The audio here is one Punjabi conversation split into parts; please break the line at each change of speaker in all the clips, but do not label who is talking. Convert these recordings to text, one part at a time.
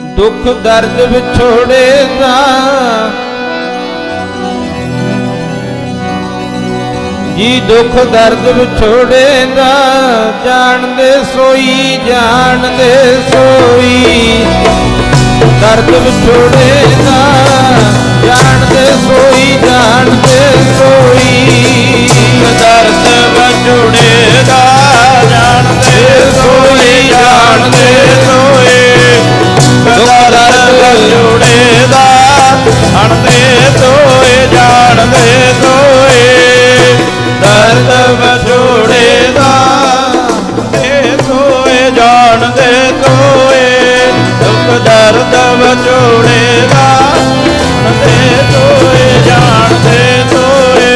ਦੁੱਖ ਦਰਦ ਵਿਛੋੜੇ ਦਾ ਜੀ ਦੁੱਖ ਦਰਦ ਵਿਛੋੜੇ ਦਾ ਜਾਣਦੇ ਸੋਈ ਜਾਣਦੇ ਸੋਈ। ਦਰਦ ਵਿਛੋੜੇ
ਦਰਦ ਵਜੁੜੇ ਦਾ ਜਾਣਦੇ ਸੋਏ ਜਾਣਦੇ ਸੋਏ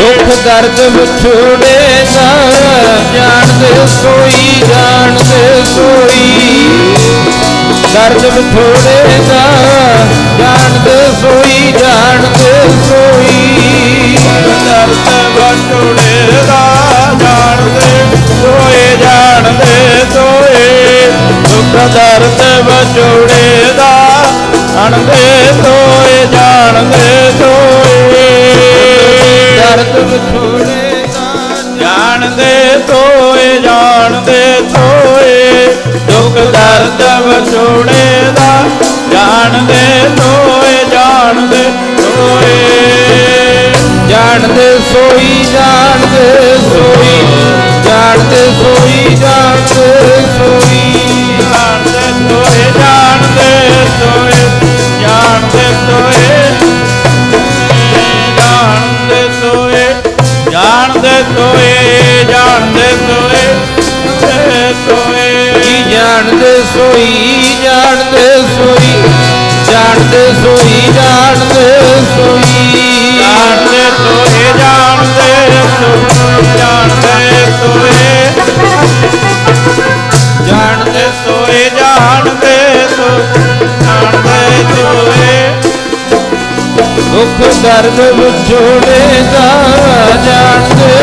ਦੁੱਖ, ਦਰਦ
ਵਿਛੋੜੇ ਦਾ, ਜਾਣਦੇ ਸੋਈ ਜਾਣਦੇ ਸੋਈ ਦਰਦ ਵਿਛੋੜੇ ਦਾ
ਦਰਦ ਵਟੁੜੇ ਦਾ ਜਾਣਦੇ ਸੋਏ ਜਾਣਦੇ ਸੋਏ ਦਰਦ ਵਿਛੋੜੇ ਦਾ ਜਾਣਦੇ ਸੋਏ ਜਾਣਦੇ ਸੋਏ ਦੁੱਖ
ਦਰਦ ਵਟੁੜੇ ਦਾ
ਜਾਣਦੇ ਸੋਏ ਜਾਣਦੇ ਸੋਏ ਜਾਣਦੇ ਸੋਈ ਜਾਣਦੇ ਸੋਈ। ਜਾਣਦੇ ਸੋਈ ਜਾਣਦੇ
ਜਾਣਦੇ ਸੋਈ ਜਾਣਦੇ ਸੋਈ ਜਾਣਦੇ ਸੋਈ ਜਾਣਦੇ ਸੋਈ।
ਜਾਣਦੇ ਸੋਏ ਜਾਣਦੇ ਸੋਏ ਜਾਣਦੇ ਸੋਏ ਜਾਣਦੇ ਸੋਏ ਜਾਣਦੇ ਸੋਏ ਜਾਣਦੇ ਸੋਏ ਦੁੱਖ
ਦਰਦ ਵਿਛੋੜੇ ਦਾ ਜਾਣਦੇ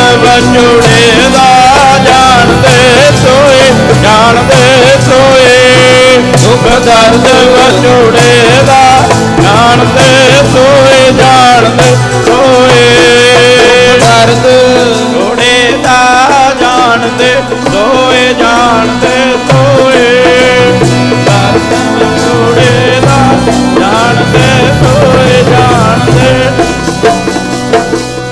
ਵੰਜੁੜੇ ਦਾ ਜਾਣਦੇ
ਸੋਏ ਜਾਣਦੇ ਸੋਏ। ਦੁੱਖ ਦਰਦ ਵੰਜੁੜੇ ਦਾ ਜਾਣਦੇ ਸੋਏ ਜਾਣਦੇ ਸੋਏ।
ਦਰਦ ਜੋੜੇ ਦਾ ਜਾਣਦੇ ਸੋਏ, ਜਾਣਦੇ